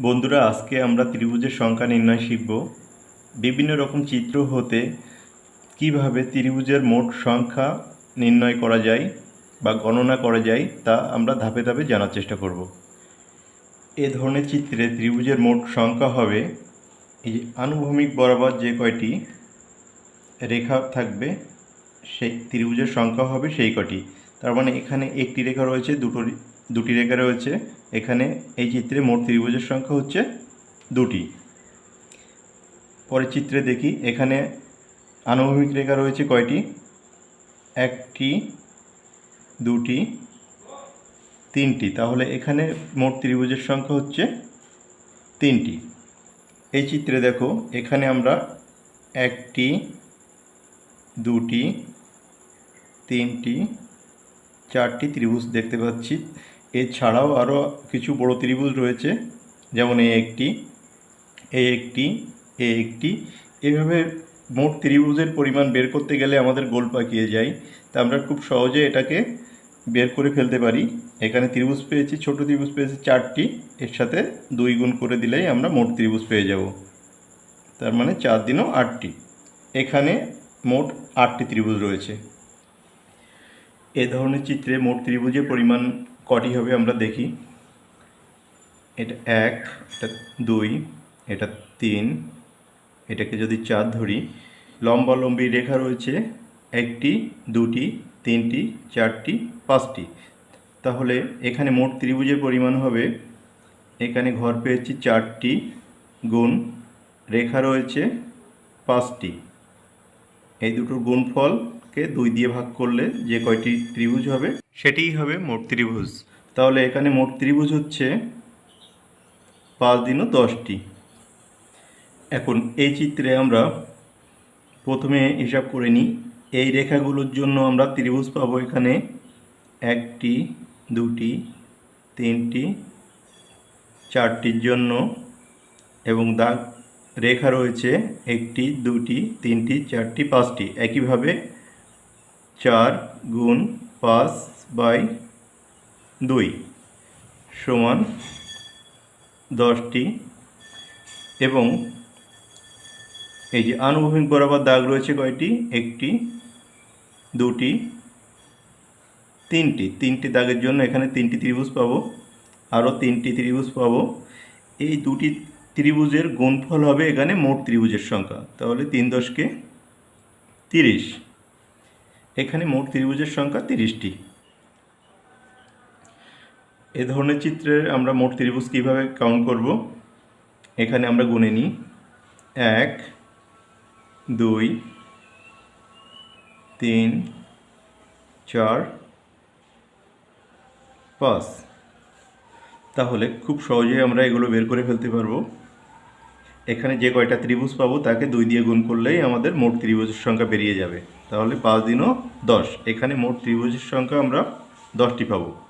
বন্ধুরা, আজকে আমরা ত্রিভুজের সংখ্যা নির্ণয় শিখব। বিভিন্ন রকম চিত্র হতে কীভাবে ত্রিভুজের মোট সংখ্যা নির্ণয় করা যায় বা গণনা করা যায় তা আমরা ধাপে ধাপে জানার চেষ্টা করব। এ ধরনের চিত্রে ত্রিভুজের মোট সংখ্যা হবে এই আনুভূমিক বরাবর যে কয়টি রেখা থাকবে, সেই ত্রিভুজের সংখ্যা হবে সেই কটি তার মানে এখানে একটি রেখা রয়েছে, দুটো দুটি রেখা রয়েছে। এখানে এই চিত্রে মোট ত্রিভুজের সংখ্যা হচ্ছে দুটি। পরের চিত্রে দেখি, এখানে আনুভূমিক রেখা রয়েছে কয়টি? একটি, দুটি, তিনটি। তাহলে এখানে মোট ত্রিভুজের সংখ্যা হচ্ছে তিনটি। এই চিত্রে দেখো, এখানে আমরা একটি, দুটি, তিনটি, চারটি ত্রিভুজ দেখতে পাচ্ছি। এছাড়াও আরও কিছু বড় ত্রিভুজ রয়েছে, যেমন এ একটি এ একটি এ একটি। এভাবে মোট ত্রিভুজের পরিমাণ বের করতে গেলে আমাদের গোল পাকিয়ে যায়। তা আমরা খুব সহজে এটাকে বের করে ফেলতে পারি। এখানে ত্রিভুজ পেয়েছি, ছোট ত্রিভুজ পেয়েছি চারটি। এর সাথে দুই গুণ করে দিলেই আমরা মোট ত্রিভুজ পেয়ে যাব। তার মানে চার দিনও আটটি। এখানে মোট আটটি ত্রিভুজ রয়েছে। এ ধরনের চিত্রে মোট ত্রিভুজের পরিমাণ কটি হবে আমরা দেখি। এটা এক, এটা দুই, এটা তিন, এটাকে যদি চার ধরি, লম্বালম্বী রেখা রয়েছে একটি, দুটি, তিনটি, চারটি, পাঁচটি। তাহলে এখানে মোট ত্রিভুজের পরিমাণ হবে, এখানে ঘর পেয়েছি চারটি গুণ, রেখা রয়েছে পাঁচটি। এই দুটোর গুণফলকে দুই দিয়ে ভাগ করলে যে কয়টি ত্রিভুজ হবে সেটিই হবে মোট ত্রিভুজ। তাহলে এখানে মোট ত্রিভুজ হচ্ছে পাঁচ দিনও দশটি। এখন এই চিত্রে আমরা প্রথমে হিসাব করে নিই, এই রেখাগুলোর জন্য আমরা ত্রিভুজ পাবো এখানে একটি, দুটি, তিনটি, চারটির জন্য এবং দাগ রেখা রয়েছে একটি, দুটি, তিনটি, চারটি, পাঁচটি। একইভাবে চার গুণ পাঁচ বাই দুই সমান দশটি এবং এই যে আনুভূমিক বরাবর দাগ রয়েছে কয়টি? একটি, দুটি, তিনটি। তিনটি দাগের জন্য এখানে তিনটি ত্রিভুজ পাবো। আরও তিনটি ত্রিভুজ পাবো। এই দুটি ত্রিভুজের গুণফল হবে এখানে মোট ত্রিভুজের সংখ্যা। তাহলে তিন দশকে তিরিশ। এখানে মোট ত্রিভুজের সংখ্যা তিরিশটি। এ ধরনের চিত্রে আমরা মোট ত্রিভুজ কীভাবে কাউন্ট করব? এখানে আমরা গুনে নিই। এক, দুই, তিন, চার, পাঁচ। তাহলে খুব সহজেই আমরা এগুলো বের করে ফেলতে পারব। এখানে যে কয়টা ত্রিভুজ পাবো তাকে দুই দিয়ে গুণ করলেই আমাদের মোট ত্রিভুজের সংখ্যা বেরিয়ে যাবে। তাহলে পাঁচ দিনও দশ। এখানে মোট ত্রিভুজের সংখ্যা আমরা দশটি পাবো।